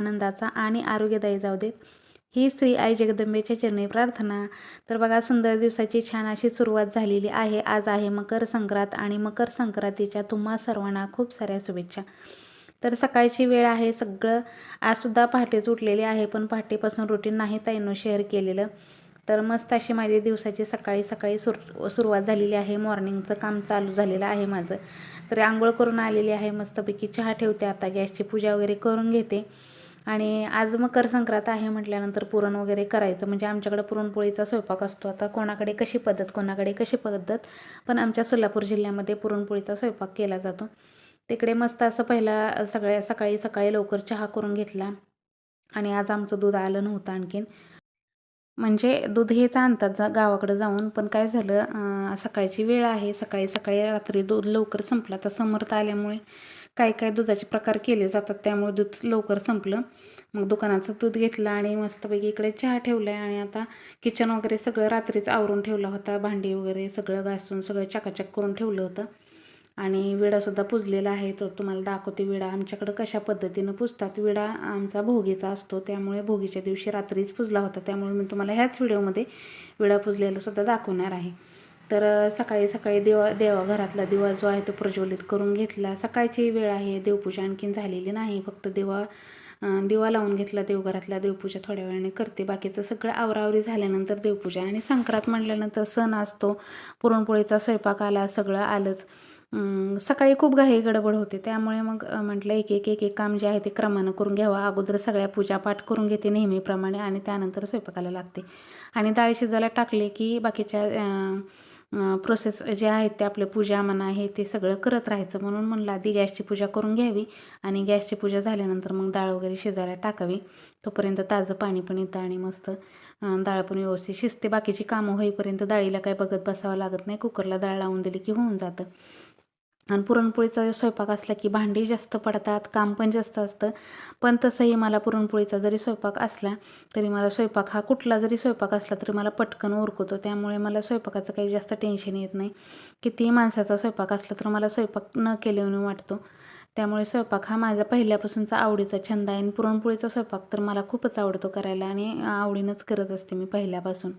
आनंदाचा आणि आरोग्यदायी जाऊ देत. ही श्री आई जगदंबेच्या चरणी प्रार्थना. तर बघा सुंदर दिवसाची छान अशी सुरुवात झालेली आहे. आज आहे मकर संक्रांत आणि मकर संक्रांतीच्या तुम्हा सर्वांना खूप साऱ्या शुभेच्छा. तर सकाळची वेळ आहे. सगळं आजसुद्धा पहाटेच उठलेली आहे पण पहाटेपासून रुटीन नाही ताईनं शेअर केलेलं. तर मस्त अशी माझी दिवसाची सकाळी सकाळी सुर सुरुवात झालेली आहे. मॉर्निंगचं काम चालू झालेलं आहे माझं. तर आंघोळ करून आलेली आहे. मस्तपैकी चहा ठेवते. आता गॅसची पूजा वगैरे करून घेते. आणि आज मकर संक्रांत आहे म्हटल्यानंतर पुरण वगैरे करायचं. म्हणजे आमच्याकडे पुरणपोळीचा स्वयंपाक असतो. आता कोणाकडे कशी पद्धत कोणाकडे कशी पद्धत पण आमच्या सोलापूर जिल्ह्यामध्ये पुरणपोळीचा स्वयंपाक केला जातो. तिकडे मस्त असं पहिला सगळ्या सकाळी सकाळी लवकर चहा करून घेतला. आणि आज आमचं दूध आलं नव्हतं आणखीन. म्हणजे दूध हेच आणतात जा गावाकडं जाऊन. पण काय झालं सकाळची वेळ आहे. सकाळी सकाळी रात्री दूध लवकर संपला. तर समर्थ आल्यामुळे काय काय दुधाचे प्रकार केले जातात त्यामुळे दूध लवकर संपलं. मग दुकानाचं दूध घेतलं आणि मस्तपैकी इकडे चहा ठेवला आहे आणि आता किचन वगैरे सगळं रात्रीच आवरून ठेवला होता. भांडी वगैरे सगळं घासून सगळं चकाचक करून ठेवलं होतं. आणि विडासुद्धा पुजलेला आहे. तर तुम्हाला दाखवते विडा. आमच्याकडं कशा पद्धतीनं पुजतात विडा? आमचा भोगीचा असतो. त्यामुळे भोगीच्या दिवशी रात्रीच पुजला होता. त्यामुळे मी तुम्हाला ह्याच व्हिडिओमध्ये विडा पुजलेला सुद्धा दाखवणार आहे. तर सकाळी सकाळी देवा देवाघरातला दिवा जो आहे तो प्रज्वलित करून घेतला. सकाळची वेळ आहे देवपूजा आणखीन झालेली नाही. फक्त दिवा दिवा लावून घेतला देवघरातला. देवपूजा थोड्या वेळाने करते. बाकीचं सगळं आवरावरी झाल्यानंतर देवपूजा आणि संक्रांत म्हटल्यानंतर सण असतो. पुरणपोळीचा स्वयंपाक आला सगळं आलंच. सकाळी खूप घाई गडबड होते. त्यामुळे मग म्हटलं एक एक एक एक काम जे आहे ते क्रमानं करून घ्यावं. अगोदर सगळ्या पूजापाठ करून घेते नेहमीप्रमाणे आणि त्यानंतर स्वयंपाकाला लागते. आणि डाळ शिजायला टाकले की बाकीच्या प्रोसेस जे आहेत ते आपले पूजा म्हणा आहे ते सगळं करत राहायचं. म्हणून म्हणलं आधी गॅसची पूजा करून घ्यावी आणि गॅसची पूजा झाल्यानंतर मग डाळ वगैरे शिजायला टाकावी. तोपर्यंत ताजं पाणी पण येतं आणि मस्त डाळ पण व्यवस्थित शिजते. बाकीची कामं होईपर्यंत डाळीला काय बघत बसावं लागत नाही. कुकरला डाळ लावून दिली की होऊन जातं. आणि पुरणपोळीचा स्वयंपाक असला की भांडी जास्त पडतात काम पण जास्त असतं. पण तसंही मला पुरणपोळीचा जरी स्वयंपाक असला तरी मला स्वयंपाक हा कुठला जरी स्वयंपाक असला तरी मला पटकन उरकतो त्यामुळे मला स्वयंपाकाचं काही जास्त टेन्शन येत नाही. कितीही माणसाचा स्वयंपाक असला तर मला स्वयंपाक न केल्याने वाटतो. त्यामुळे स्वयंपाक हा माझा पहिल्यापासूनचा आवडीचा छंद आहे आणि पुरणपोळीचा स्वयंपाक तर मला खूपच आवडतो करायला आणि आवडीनंच करत असते मी पहिल्यापासून.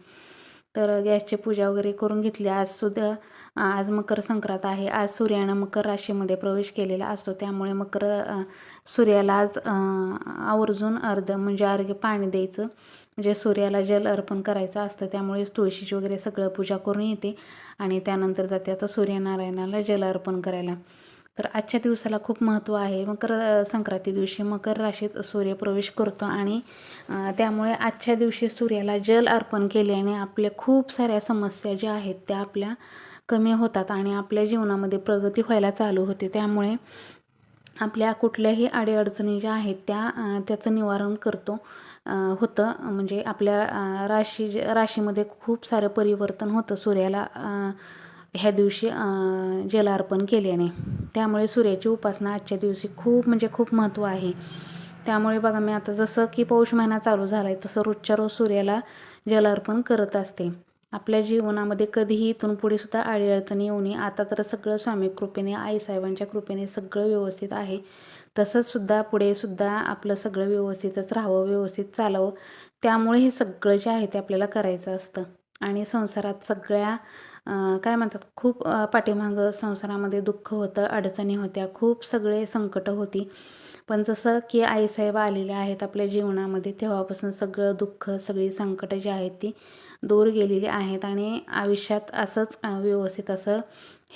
तर गॅसची पूजा वगैरे करून घेतली. आज सुद्धा आज मकर संक्रांत आहे. आज सूर्यानं मकर राशीमध्ये प्रवेश केलेला असतो. त्यामुळे मकर सूर्याला आज आवर्जून अर्ध म्हणजे अर्घ्य पाणी द्यायचं. म्हणजे सूर्याला जल अर्पण करायचं असतं. त्यामुळे तुळशीची वगैरे सगळं पूजा करून येते. आणि त्यानंतर जाते आता सूर्यनारायणाला जल अर्पण करायला. तर आजच्या दिवसाला खूप महत्त्व आहे. मकर संक्रांती दिवशी मकर राशीत सूर्य प्रवेश करतो आणि त्यामुळे आजच्या दिवशी सूर्याला जल अर्पण केल्याने आपल्या खूप साऱ्या समस्या ज्या आहेत त्या आपल्या कमी होतात आणि आपल्या जीवनामध्ये प्रगती व्हायला चालू होते. त्यामुळे आपल्या कुठल्याही अडीअडचणी ज्या आहेत त्या त्याचं निवारण करतो. होतं. म्हणजे आपल्या राशी राशीमध्ये खूप सारं परिवर्तन होतं. सूर्याला ह्या दिवशी जलार्पण केल्याने. त्यामुळे सूर्याची उपासना आजच्या दिवशी खूप म्हणजे खूप महत्त्व आहे. त्यामुळे बघा मी आता जसं की पौष महिना चालू झाला आहे तसं रोजच्या रोज सूर्याला जलार्पण करत असते. आपल्या जीवनामध्ये कधीही इथून पुढे सुद्धा अडीअडचणी येऊ नये. आता तर सगळं स्वामी कृपेने आईसाहेबांच्या कृपेने सगळं व्यवस्थित आहे. तसंच सुद्धा पुढे सुद्धा आपलं सगळं व्यवस्थितच राहावं व्यवस्थित चालावं. त्यामुळे हे सगळं जे आहे ते आपल्याला करायचं असतं. आणि संसारात सगळ्या काय म्हणतात खूप पाठीमागं संसारामध्ये दुःख होतं अडचणी होत्या खूप सगळे संकटं होती. पण जसं की आईसाहेब आलेले आहेत आपल्या जीवनामध्ये तेव्हापासून सगळं दुःख सगळी संकटं जी आहेत ती दूर गेलेले आहेत आणि आयुष्यात असंच व्यवस्थित असं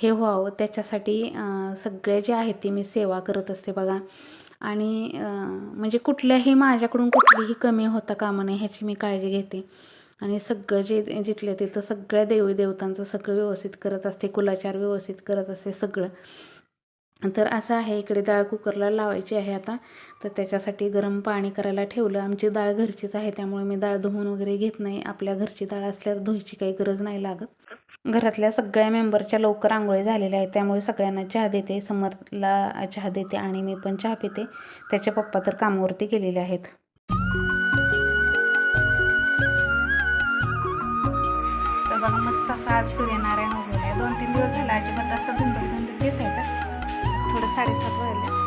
हे व्हावं. त्याच्यासाठी सगळ्या सगळे जे आहेत ते मी सेवा करत असते बघा. आणि म्हणजे कुठल्याही माझ्याकडून कुठलीही कमी होता कामा नये ह्याची मी काळजी घेते. आणि सगळं जे जिथल्या तिथं सगळ्या देवी देवतांचं सगळं व्यवस्थित करत असते कुलाचार व्यवस्थित करत असते सगळं. तर असं आहे इकडे डाळ कुकरला लावायची आहे आता. तर त्याच्यासाठी गरम पाणी करायला ठेवलं. आमची डाळ घरचीच आहे त्यामुळे मी डाळ धुवून वगैरे घेत नाही. आपल्या घरची डाळ असल्यावर धुवायची काही गरज नाही लागत. घरातल्या सगळ्या मेंबरच्या लवकर आंघोळी झालेल्या आहेत त्यामुळे सगळ्यांना चहा देते. समरला चहा देते आणि मी पण चहा पिते. त्याचे पप्पा तर कामावरती गेलेले आहेत. तर बघा मस्त असा आज सूर्यनारायण उगवले दोन तीन दिवस झाला अजिबात असं धुंदूक धुंदूक दिसायचं. forzar esa rueda.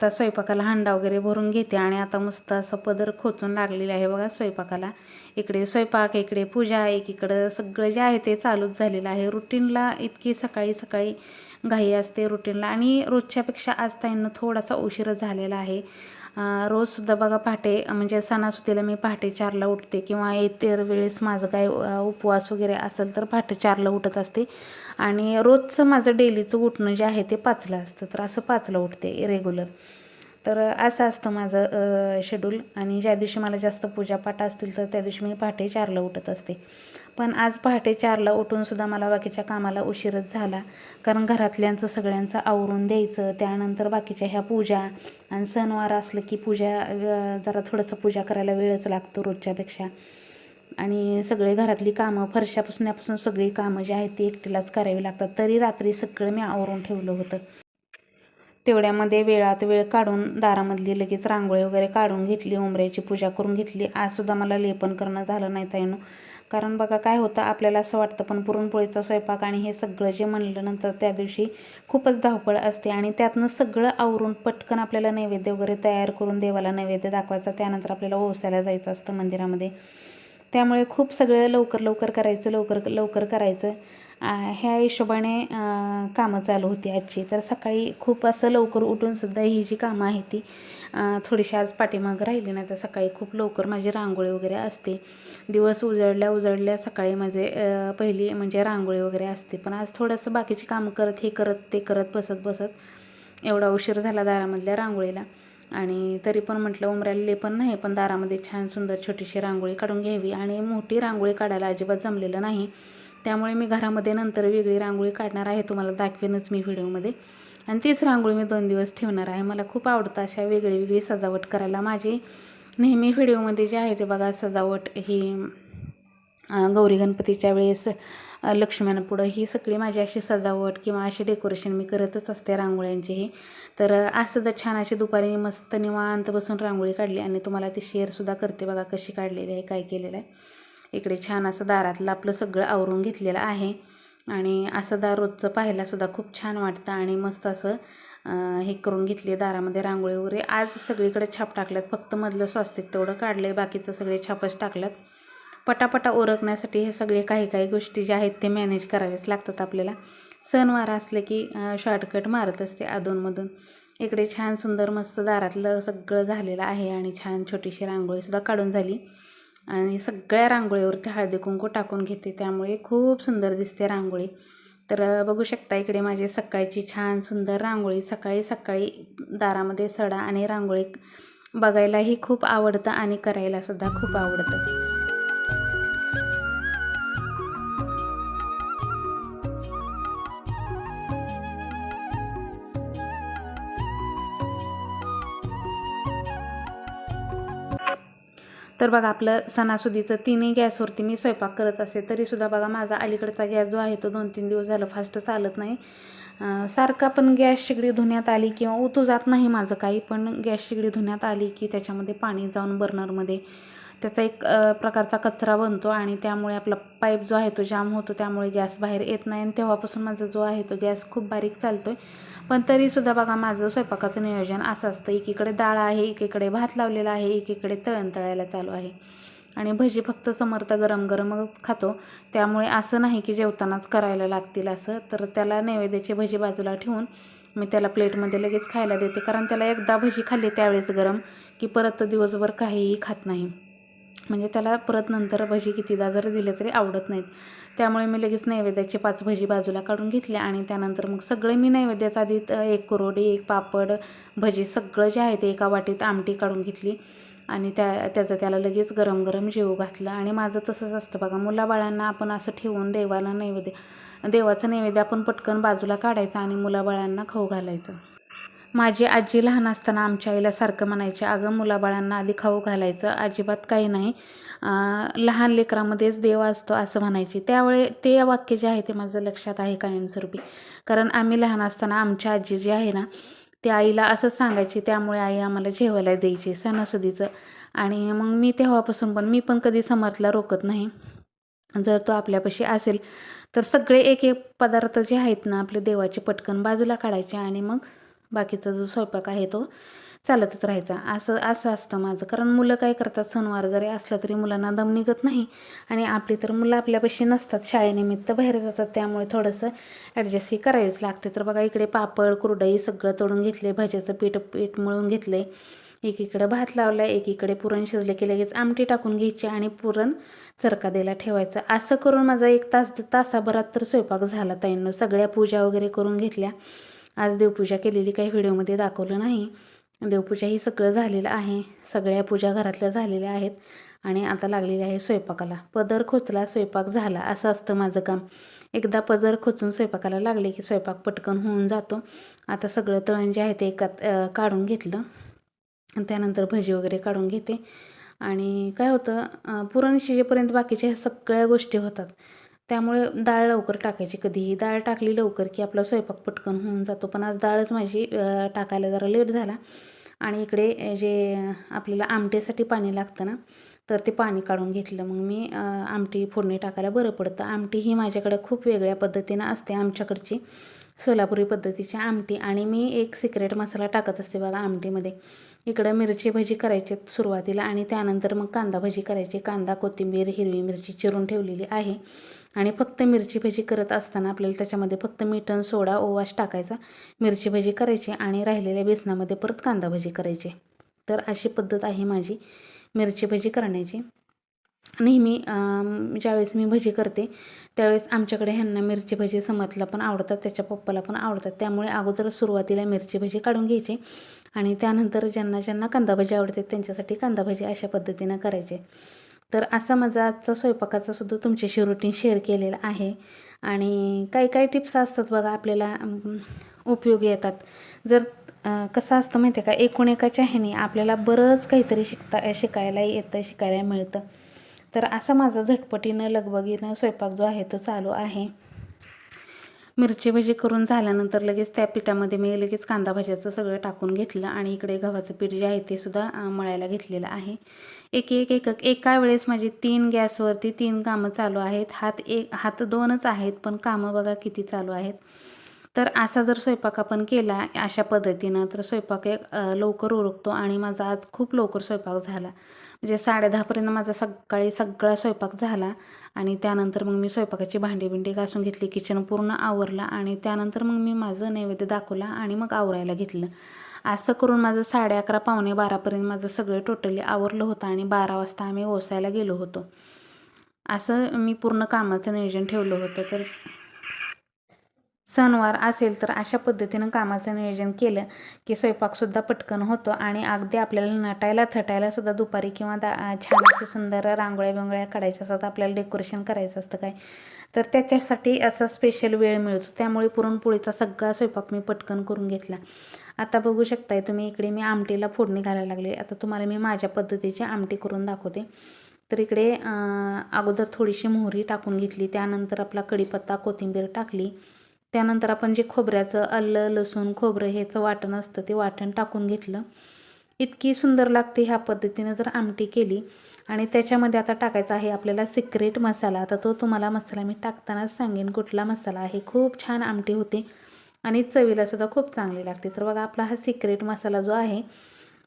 आता स्वयंपाकाला हांडा वगैरे भरून घेते आणि आता मस्त असं पदर खोचून लागलेलं आहे बघा स्वयंपाकाला. इकडे स्वयंपाक इकडे पूजा एकीकडं सगळं जे आहे ते चालूच झालेलं आहे. रुटीनला इतकी सकाळी सकाळी घाई असते रुटीनला आणि रोजच्यापेक्षा आज त्यांना थोडासा उशीर झालेला आहे. रोजसुद्धा बघा पहाटे म्हणजे सणासुदीला मी पहाटे चारला उठते किंवा इतर वेळेस माझं काय उपवास वगैरे असेल तर पहाटे चारला उठत असते. आणि रोजचं माझं डेलीचं उठणं जे आहे ते पाचलं असतं तर असं पाचला उठते रेग्युलर तर असं असतं माझं शेड्यूल आणि ज्या दिवशी मला जास्त पूजापाठ असतील तर त्या दिवशी मी पहाटे चारला उठत असते. पण आज पहाटे चारला उठूनसुद्धा मला बाकीच्या कामाला उशीरच झाला. कारण घरातल्यांचं सगळ्यांचं आवरून द्यायचं. त्यानंतर बाकीच्या ह्या पूजा आणि सणवार असलं की पूजा जरा थोडंसं पूजा करायला वेळच लागतो रोजच्यापेक्षा. आणि सगळे घरातली कामं फरशा पुसण्यापासून सगळी कामं जी आहेत ती एकटीलाच करावी लागतात. तरी रात्री सगळं मी आवरून ठेवलं होतं. तेवढ्यामध्ये वेळात वेळ काढून दारामधली लगेच रांगोळी वगैरे काढून घेतली उंबऱ्याची पूजा करून घेतली. आजसुद्धा मला लेपन करणं झालं नाही ताईनं. कारण बघा काय होतं आपल्याला असं वाटतं पण पुरणपोळीचा स्वयंपाक आणि हे सगळं जे म्हणलं नंतर त्या दिवशी खूपच धावपळ असते आणि त्यातनं सगळं आवरून पटकन आपल्याला नैवेद्य वगैरे तयार करून देवाला नैवेद्य दाखवायचा त्यानंतर आपल्याला ओसायला जायचं असतं मंदिरामध्ये. त्यामुळे खूप सगळं लवकर लवकर करायचं लवकर लवकर करायचं. ह्या हिशोबाने कामं चालू होती आजची. तर सकाळी खूप असं लवकर उठूनसुद्धा ही जी कामं आहे ती थोडीशी आज पाठीमागं राहिली नाही तर सकाळी खूप लवकर माझी रांगोळी वगैरे असते. दिवस उजळल्या उजळल्या सकाळी माझे पहिली म्हणजे रांगोळी वगैरे असते. पण आज थोडंसं बाकीची कामं करत हे करत ते करत बसत बसत एवढा उशीर झाला दारामधल्या रांगोळीला. आणि तरी पण म्हटलं उमराले पण नाही पण दारामध्ये छान सुंदर छोटीशी रांगोळी काढून घ्यावी. आणि मोठी रांगोळी काढायला अजिबात जमलेलं नाही. त्यामुळे मी घरामध्ये नंतर वेगळी रांगोळी काढणार आहे. तुम्हाला दाखवेनच मी व्हिडिओमध्ये. आणि तीच रांगोळी मी दोन दिवस ठेवणार आहे. मला खूप आवडतं अशा वेगळी वेगळी सजावट करायला. माझी नेहमी व्हिडिओमध्ये जे आहे ते बघा सजावट ही गौरी गणपतीच्या वेळेस लक्ष्म्यांपुढं ही सगळी माझी अशी सजावट किंवा अशी डेकोरेशन मी करतच असते रांगोळ्यांची ही तर आज सुद्धा छान अशी दुपारी मस्त निवांत बसून रांगोळी काढली आणि तुम्हाला ती शेअरसुद्धा करते बघा कशी काढलेली आहे काय केलेलं आहे. इकडे छान असं दारातलं आपलं सगळं आवरून घेतलेलं आहे. आणि असं दार रोजचं पाहायलासुद्धा खूप छान वाटतं आणि मस्त असं हे करून घेतली दारामध्ये रांगोळी वगैरे. आज सगळीकडे छाप टाकल्यात. फक्त मधलं स्वास्तिक तेवढं काढलं आहे बाकीचं सगळे छापच टाकल्यात. पटापटा ओरखण्यासाठी हे सगळे काही काही गोष्टी ज्या आहेत ते मॅनेज करावेच लागतात आपल्याला. सणवार असले की शॉर्टकट मारत असते अधूनमधून. इकडे छान सुंदर मस्त दारातलं सगळं झालेलं आहे आणि छान छोटीशी रांगोळीसुद्धा काढून झाली. आणि सगळ्या रांगोळीवरती हळदी कुंकू टाकून घेते. त्यामुळे खूप सुंदर दिसते रांगोळी. तर बघू शकता इकडे माझी सकाळची छान सुंदर रांगोळी. सकाळी सकाळी दारामध्ये सडा आणि रांगोळी बघायलाही खूप आवडतं आणि करायलासुद्धा खूप आवडतं. तर बघा आपलं सणासुदीचं तिन्ही गॅसवरती मी स्वयंपाक करत असे. तरीसुद्धा बघा माझा अलीकडचा गॅस जो आहे तो दोन तीन दिवस झालं फास्ट चालत नाही. सारखा पण गॅस शेगडी धुण्यात आली किंवा उतू जात नाही माझं काही पण गॅस शेगडी धुण्यात आली की त्याच्यामध्ये पाणी जाऊन बर्नरमध्ये त्याचा एक प्रकारचा कचरा बनतो आणि त्यामुळे आपला पाईप जो आहे तो जाम होतो त्यामुळे गॅस बाहेर येत नाही आणि तेव्हापासून माझा जो आहे तो गॅस खूप बारीक चालतो आहे पण तरीसुद्धा बघा माझं स्वयंपाकाचं नियोजन असं असतं. एकीकडे डाळ आहे एकीकडे भात लावलेला आहे एकीकडे तळण तळायला चालू आहे. आणि भजी फक्त समर्थ गरम गरमच खातो. त्यामुळे असं नाही की जेवतानाच करायला लागतील असं. तर त्याला नैवेद्याची भजी बाजूला ठेवून मी त्याला प्लेटमध्ये लगेच खायला देते. कारण त्याला एकदा भजी खाल्ली त्यावेळेस गरम की परत तो दिवसभर काहीही खात नाही. म्हणजे त्याला परत नंतर भजी कितीदा जर दिले तरी आवडत नाहीत. त्यामुळे मी लगेच नैवेद्याची पाच भजी बाजूला काढून घेतले आणि त्यानंतर मग सगळे मी नैवेद्याचा आधी एक कुरोडी एक पापड भजी सगळं जे आहे ते एका वाटीत आमटी काढून घेतली. आणि त्या त्याचं त्याला लगेच गरम गरम जेव घातलं. आणि माझं तसंच असतं बघा मुलाबाळांना आपण असं ठेवून देवाला नैवेद्य देवाचं नैवेद्य आपण पटकन बाजूला काढायचं आणि मुलाबाळांना खाऊ घालायचं. माझी आजी लहान असताना आमच्या आईला सारखं म्हणायचे अगं मुलाबाळांना आधी खाऊ घालायचं अजिबात काही नाही. लहान लेकरामध्येच देव असतो असं म्हणायची. त्यावेळे ते वाक्य जे आहे ते माझं लक्षात आहे कायमस्वरूपी. कारण आम्ही लहान असताना आमच्या आजी जी आहे ना ती आईला असंच सांगायची त्यामुळे आई आम्हाला जेवायला द्यायची सणासुदीचं. आणि मग मी तेव्हापासून पण मी पण कधी समर्थला रोकत नाही. जर तो आपल्यापाशी असेल तर सगळे एक एक पदार्थ जे आहेत ना आपले देवाचे पटकन बाजूला काढायचे आणि मग बाकीचा जो स्वयंपाक आहे तो चालतच राहायचा. असं असं असतं माझं. कारण मुलं काय करतात सणवार जरी असला तरी मुलांना दम निघत नाही. आणि आपली तर मुलं आपल्यापाशी नसतात. शाळेनिमित्त बाहेर जातात. त्यामुळे थोडंसं ॲडजस्ट ही करावीच लागते. तर बघा इकडे पापड कुरडई सगळं तोडून घेतले भज्याचं पीठ पीठ मळून घेतले एकीकडे भात लावला एकीकडे पुरण शिजले की लगेच आमटी टाकून घ्यायची आणि पुरण चरका द्यायला ठेवायचं. असं करून माझा एक तास तासाभरात तर स्वयंपाक झाला ताईंनो. सगळ्या पूजा वगैरे करून घेतल्या. आज देवपूजा केलेली काही व्हिडिओमध्ये दाखवलं नाही. देवपूजा ही सगळं झालेलं आहे. सगळ्या पूजा घरातल्या झालेल्या आहेत आणि आता लागलेली आहे स्वयंपाकाला. पदर खोचला स्वयंपाक झाला असं असतं माझं काम. एकदा पदर खोचून स्वयंपाकाला लागले की स्वयंपाक पटकन होऊन जातो. आता सगळं तळण जे आहे ते एकात काढून घेतलं. त्यानंतर भजी वगैरे काढून घेते. आणि काय होतं पुरण शिजेपर्यंत बाकीच्या सगळ्या गोष्टी होतात. त्यामुळे डाळ लवकर टाकायची कधीही. डाळ टाकली लवकर की आपला स्वयंपाक पटकन होऊन जातो. पण आज डाळच माझी टाकायला जरा लेट झाला. आणि इकडे जे आपल्याला आमटेसाठी पाणी लागतं ना तर ते पाणी काढून घेतलं. मग मी आमटी फोडणी टाकायला बरं पडतं. आमटी ही माझ्याकडे खूप वेगळ्या पद्धतीनं असते आमच्याकडची सोलापुरी पद्धतीची आमटी. आणि मी एक सिक्रेट मसाला टाकत असते बघा आमटीमध्ये. इकडं मिरची भजी करायची सुरुवातीला आणि त्यानंतर मग कांदा भजी करायची. कांदा कोथिंबीर हिरवी मिरची चिरून ठेवलेली आहे. आणि फक्त मिरची भजी करत असताना आपल्याला त्याच्यामध्ये फक्त मिठण सोडा ओवाश टाकायचा. मिरची भजी करायची आणि राहिलेल्या बेसनामध्ये परत कांदा भजी करायची. तर अशी पद्धत आहे माझी मिरची भजी करण्याची. नेहमी ज्यावेळेस मी भजी करते त्यावेळेस आमच्याकडे ह्यांना मिरची भजी समतला पण आवडतात त्याच्या पप्पाला पण आवडतात. त्यामुळे अगोदर सुरुवातीला मिरची भजी काढून घ्यायची. आणि त्यानंतर ज्यांना ज्यांना कांदा भजी आवडते त्यांच्यासाठी कांदा भजी अशा पद्धतीनं करायचे. तर असा माझा आजचा स्वयंपाकाचा सुद्धा तुमच्याशी रुटीन शेअर केलेला आहे. आणि काही काही टिप्स असतात बघा आपल्याला उपयोगी येतात. जर कसं असतं माहिती आहे का एकूण एकाच्या ह्याने आपल्याला बरंच काहीतरी शिकता शिकायला येतं शिकायला मिळतं. तर असा माझा झटपटीनं लगबगीनं स्वयंपाक जो आहे तो चालू आहे. मिरची भजी करून झाल्यानंतर लगेच त्या पिठामध्ये मी लगेच कांदा भाज्याचं सगळं टाकून घेतलं आणि इकडे गव्हाचं पीठ जे आहे ते सुद्धा मळायला घेतलेलं आहे. एक एक एक एका वेळेस माझी तीन गॅसवरती तीन कामं चालू आहेत. हात एक हात दोनच आहेत पण कामं बघा किती चालू आहेत. तर असा जर स्वयंपाक आपण केला अशा पद्धतीनं तर स्वयंपाक एक लवकर उरकतो आणि माझा आज खूप लवकर स्वयंपाक झाला. म्हणजे साडे दहापर्यंत माझा सकाळी सगळा स्वयंपाक झाला. आणि त्यानंतर मग मी स्वयंपाकाची भांडी बिंडी घासून घेतली किचन पूर्ण आवरला आणि त्यानंतर मग मी माझं नैवेद्य दाखवला आणि मग आवरायला घेतलं. असं करून माझं साडे अकरा पावणे बारापर्यंत माझं सगळं टोटली आवरलं होतं आणि बारा वाजता आम्ही ओसायला गेलो होतो. असं मी पूर्ण कामाचं नियोजन ठेवलं होतं. तर सणवार असेल तर अशा पद्धतीनं कामाचं नियोजन केलं की स्वयंपाकसुद्धा पटकन होतो आणि अगदी आपल्याला नटायला थटायला सुद्धा दुपारी किंवा दा छान अशी सुंदर रांगोळ्या बिंगोळ्या काढायच्या असतात आपल्याला डेकोरेशन करायचं असतं काय. तर त्याच्यासाठी असा स्पेशल वेळ मिळतो. त्यामुळे पुरणपोळीचा सगळा स्वयंपाक मी पटकन करून घेतला. आता बघू शकताय तुम्ही इकडे मी आमटीला फोडणी घालायला लागले. आता तुम्हाला मी माझ्या पद्धतीची आमटी करून दाखवते. तर इकडे अगोदर थोडीशी मोहरी टाकून घेतली. त्यानंतर आपला कढीपत्ता कोथिंबीर टाकली. त्यानंतर आपण जे खोबऱ्याचं आलं लसूण खोबरं ह्याचं वाटण असतं ते वाटण टाकून घेतलं. इतकी सुंदर लागते ह्या पद्धतीनं जर आमटी केली आणि त्याच्यामध्ये आता टाकायचा आहे आपल्याला सिक्रेट मसाला. आता तो तुम्हाला मसाला मी टाकतानाच सांगेन कुठला मसाला आहे. खूप छान आमटी होते आणि चवीलासुद्धा खूप चांगली लागते. तर बघा आपला हा सिक्रेट मसाला जो आहे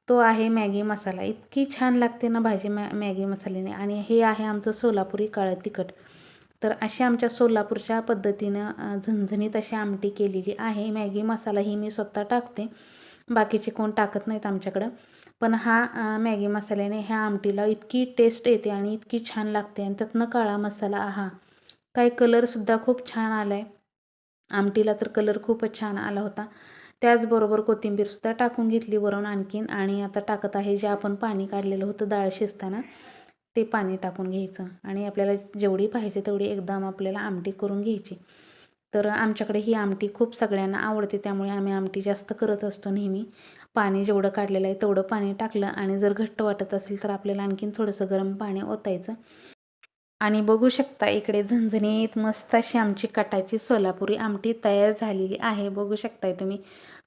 तो आहे मॅगी मसाला. इतकी छान लागते ना भाजी मॅ मॅगी मसाल्याने. आणि हे आहे आमचं सोलापुरी काळं तिखट. तर अशी आमच्या सोलापूरच्या पद्धतीनं झणझणीत अशी आमटी केलेली आहे. मॅगी मसाला ही मी स्वतः टाकते. बाकीचे कोण टाकत नाहीत आमच्याकडं. पण हा मॅगी मसाल्याने ह्या आमटीला इतकी टेस्ट येते आणि इतकी छान लागते. आणि त्यातनं काळा मसाला हा काही कलरसुद्धा खूप छान आला आहे आमटीला तर कलर खूपच छान आला होता. त्याचबरोबर कोथिंबीरसुद्धा टाकून घेतली वरून आणखीन. आणि आता टाकत आहे जे आपण पाणी काढलेलं होतं डाळ शिजताना. ते पाणी टाकून घ्यायचं आणि आपल्याला जेवढी पाहिजे तेवढी एकदम आपल्याला आमटी करून घ्यायची. तर आमच्याकडे ही आमटी खूप सगळ्यांना आवडते त्यामुळे आम्ही आमटी जास्त करत असतो नेहमी. पाणी जेवढं काढलेलं आहे तेवढं पाणी टाकलं आणि जर घट्ट वाटत असेल तर आपल्याला आणखीन थोडंसं गरम पाणी ओतायचं. आणि बघू शकता इकडे झणझणीत मस्त अशी आमची कटाची सोलापुरी आमटी तयार झालेली आहे. बघू शकताय तुम्ही.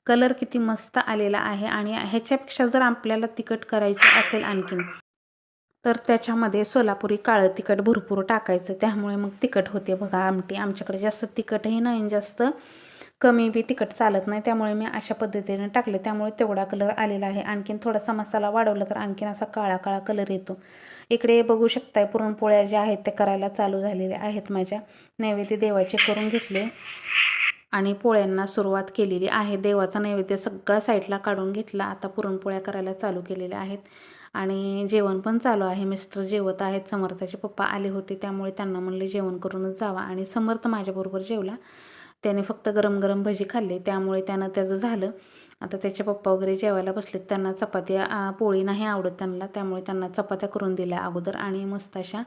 कलर किती मस्त आलेला आहे आणि ह्याच्यापेक्षा जर आपल्याला तिखट करायची असेल आणखीन तर त्याच्यामध्ये सोलापुरी काळं तिखट भरपूर टाकायचं. त्यामुळे मग तिखट होते बघा आमटी. आमच्याकडे जास्त तिखटही नाही जास्त कमी बी तिखट चालत नाही. त्यामुळे मी अशा पद्धतीने टाकले. त्यामुळे तेवढा कलर आलेला आहे. आणखीन थोडासा मसाला वाढवला तर आणखीन असा काळा काळा कलर येतो. इकडे बघू शकताय पुरणपोळ्या ज्या आहेत त्या करायला चालू झालेल्या आहेत माझ्या. नैवेद्य देवाचे करून घेतले. आणि पोळ्यांना सुरुवात केलेली आहे. देवाचा नैवेद्य सगळा साईडला काढून घेतला. आता पुरणपोळ्या करायला चालू केलेल्या आहेत. आणि जेवण पण चालू आहे. मिस्टर जेवत आहेत. समर्थाचे पप्पा आले होते. त्यामुळे त्यांना म्हणले जेवण करूनच जावा. आणि समर्थ माझ्याबरोबर जेवला. त्याने फक्त गरम गरम भजी खाल्ले. त्यामुळे त्यानं त्याचं झालं. आता त्याचे पप्पा वगैरे जेवायला बसलेत. त्यांना चपात्या पोळी नाही आवडत त्यांना. त्यामुळे त्यांना चपात्या करून दिल्या अगोदर. आणि मस्त अशा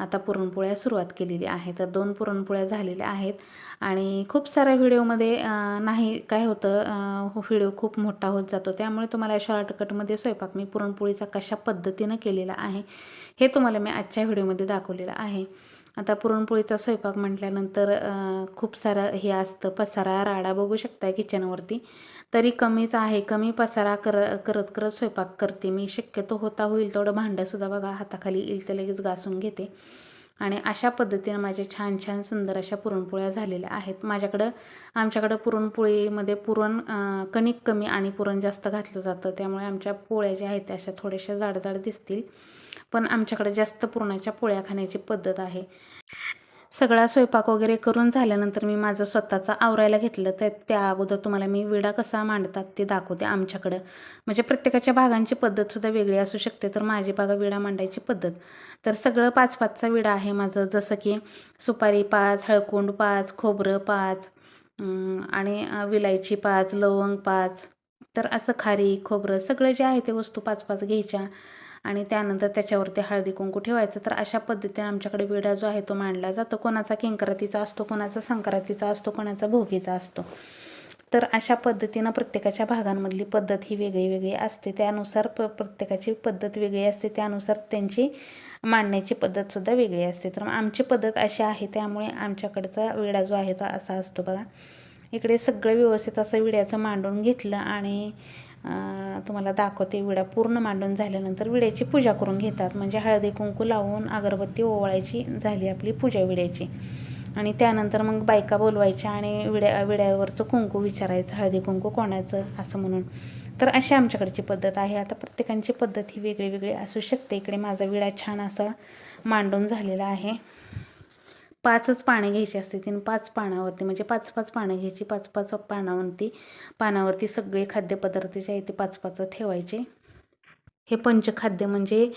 आता पुरणपोळ्या सुरुवात केलेली आहे. तर दोन पुरणपोळ्या झालेल्या आहेत आणि खूप साऱ्या व्हिडिओमध्ये नाही काय होतं हो, व्हिडिओ खूप मोठा होत जातो. त्यामुळे तुम्हाला शॉर्टकटमध्ये स्वयंपाक मी पुरणपोळीचा कशा पद्धतीनं केलेला आहे हे तुम्हाला मी आजच्या व्हिडिओमध्ये दाखवलेलं आहे. आता पुरणपोळीचा स्वयंपाक म्हटल्यानंतर खूप सारं हे असतं पसारा राडा बघू शकताय किचनवरती तरी कमीच आहे. कमी पसारा कर करत करत स्वयंपाक करते. मी शक्यतो होता होईल तेवढं भांडंसुद्धा बघा हाताखाली येईल तर लगेच घासून घेते. आणि अशा पद्धतीनं माझे छान छान सुंदर अशा पुरणपोळ्या झालेल्या आहेत. माझ्याकडं आमच्याकडं पुरणपोळीमध्ये पुरण कणिक कमी आणि पुरण जास्त घातलं जातं. त्यामुळे आमच्या पोळ्या ज्या आहेत त्या अशा थोड्याशा जाड जाड दिसतील. पण आमच्याकडे जास्त पुरणाच्या पोळ्या खाण्याची पद्धत आहे. सगळा स्वयंपाक वगैरे करून झाल्यानंतर मी माझं स्वतःचा आवरायला घेतलं. तर त्या अगोदर तुम्हाला मी विडा कसा मांडतात ते दाखवते आमच्याकडं. म्हणजे प्रत्येकाच्या भागांची पद्धतसुद्धा वेगळी असू शकते. तर माझी भागा विडा मांडायची पद्धत. तर सगळं पाच पाचचा विडा आहे माझं. जसं की सुपारी पाच हळकुंड पाच खोबरं पाच आणि विलायची पाच लवंग पाच. तर असं खारी खोबरं सगळं जे आहे ते वस्तू पाच पाच घ्यायच्या. आणि त्यानंतर त्याच्यावरती हळदी कुंकू ठेवायचं. तर अशा पद्धतीने आमच्याकडे विडा जो आहे तो मांडला जातो. कोणाचा किंक्रातीचा असतो कोणाचा संक्रांतीचा असतो कोणाचा भोगीचा असतो. तर अशा पद्धतीनं प्रत्येकाच्या भागांमधली पद्धत ही वेगळी वेगळी असते. त्यानुसार प प्रत्येकाची पद्धत वेगळी असते. त्यानुसार त्यांची मांडण्याची पद्धतसुद्धा वेगळी असते. तर मग आमची पद्धत अशी आहे त्यामुळे आमच्याकडचा विडा जो आहे तो असा असतो बघा. इकडे सगळं व्यवस्थित असं विड्याचं मांडून घेतलं आणि तुम्हाला दाखवते. विडा पूर्ण मांडून झाल्यानंतर विड्याची पूजा करून घेतात. म्हणजे हळदी कुंकू लावून अगरबत्ती ओवाळायची झाली आपली पूजा विड्याची. आणि त्यानंतर मग बायका बोलवायच्या आणि विड्या विड्यावरचं कुंकू विचारायचं. हळदी कुंकू कोणाचं? असं म्हणून. तर अशी आमच्याकडची पद्धत आहे. आता प्रत्येकांची पद्धत ही वेगळी वेगळी असू शकते. इकडे माझा विडा छान असा मांडून झालेला आहे. पाचच पानं घ्यायची असते तीन पाच पानावरती म्हणजे पाच पाच पानं घ्यायची पाच पाच पानावरती पानावरती सगळे खाद्यपदार्थ जे आहे ते पाच पाच ठेवायचे. हे पंचखाद्य म्हणजे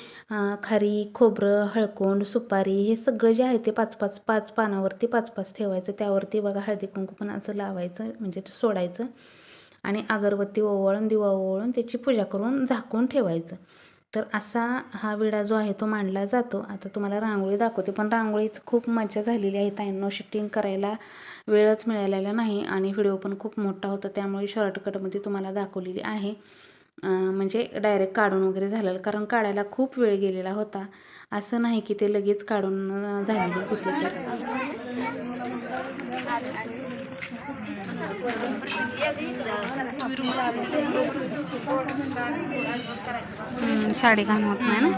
खारी खोबरं हळकोंड सुपारी हे सगळं जे आहे ते पाच पाच पाच पानावरती पाच पाच ठेवायचं. त्यावरती बघा हळदी कुंकू पण असं लावायचं म्हणजे ते सोडायचं. आणि अगरबत्ती ओवाळून दिवा ओवाळून त्याची पूजा करून झाकून ठेवायचं. तर असा हा विडा जो आहे तो मांडला जातो. आता तुम्हाला रांगोळी दाखवते पण रांगोळीच खूप मजा झालेली आहे. ताईंनो शूटिंग करायला वेळच मिळालेला नाही आणि व्हिडिओ पण खूप मोठा होता त्यामुळे शॉर्टकटमध्ये तुम्हाला दाखवलेली आहे. म्हणजे डायरेक्ट काढून वगैरे झालेलं कारण काढायला खूप वेळ गेलेला होता. असं नाही की ते लगेच काढून झालेले होते तर साडी घाण होत नाही ना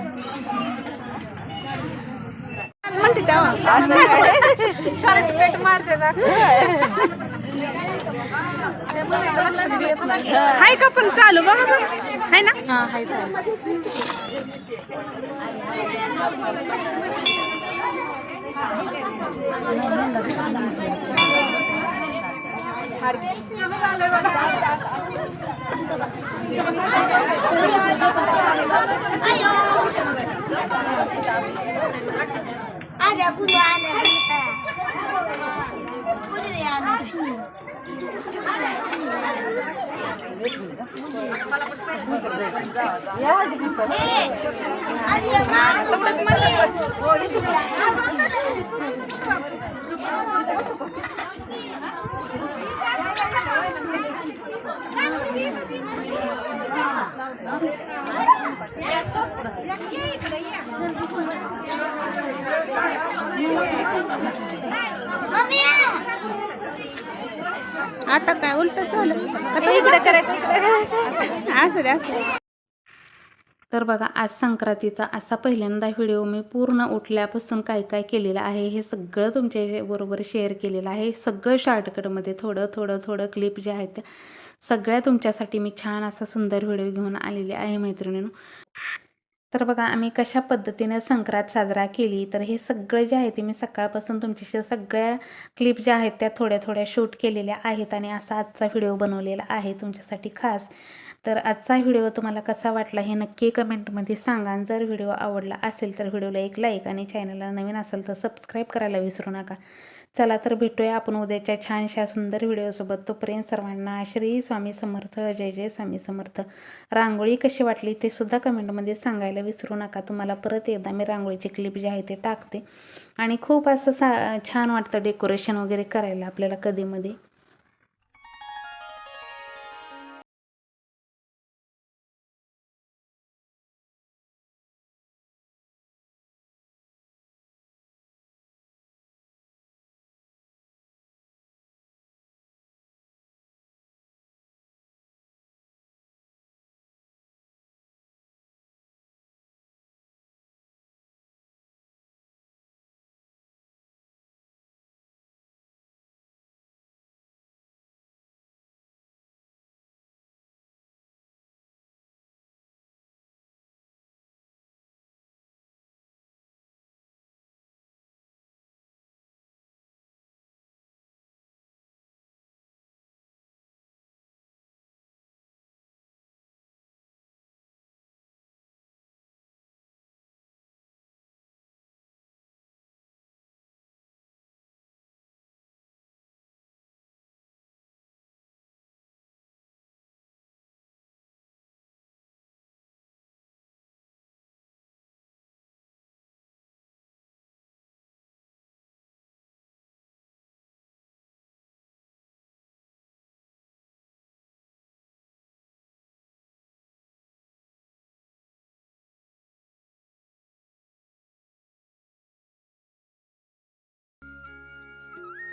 हाय का पण चालू बघा बरं. हाय ना हां हाय चालू ada kuliah आता काय उलट झालं? आता इकडे करायचं असं असं तर बघा आज संक्रांतीचा असा पहिल्यांदा व्हिडिओ मी पूर्ण उठल्यापासून काय काय केलेलं आहे हे सगळं तुमच्याबरोबर शेअर केलेलं आहे. सगळं शॉर्टकटमध्ये थोडं थोडं थोडं क्लिप जे आहेत त्या सगळ्या तुमच्यासाठी मी छान असा सुंदर व्हिडिओ घेऊन आलेले आहे मैत्रिणींनो. तर बघा आम्ही कशा पद्धतीने संक्रांत साजरा केली तर हे सगळं जे आहे ते मी सकाळपासून तुमच्याशी सगळ्या क्लिप ज्या आहेत त्या थोड्या थोड्या शूट केलेल्या आहेत आणि असा आजचा व्हिडिओ बनवलेला आहे तुमच्यासाठी खास. तर आजचा व्हिडिओ तुम्हाला कसा वाटला हे नक्की कमेंटमध्ये सांगा. आणि जर व्हिडिओ आवडला असेल तर व्हिडिओला एक लाईक आणि चॅनलला नवीन असेल तर सबस्क्राईब करायला विसरू नका. चला तर भेटूया आपण उद्याच्या छानशा सुंदर व्हिडिओसोबत तोपर्यंत सर्वांना श्री स्वामी समर्थ जय जय स्वामी समर्थ. रांगोळी कशी वाटली ते सुद्धा कमेंटमध्ये सांगायला विसरू नका. तुम्हाला परत एकदा मी रांगोळीची क्लिप जी आहे ते टाकते. आणि खूप असं सा छान वाटतं डेकोरेशन वगैरे करायला आपल्याला कधीमध्ये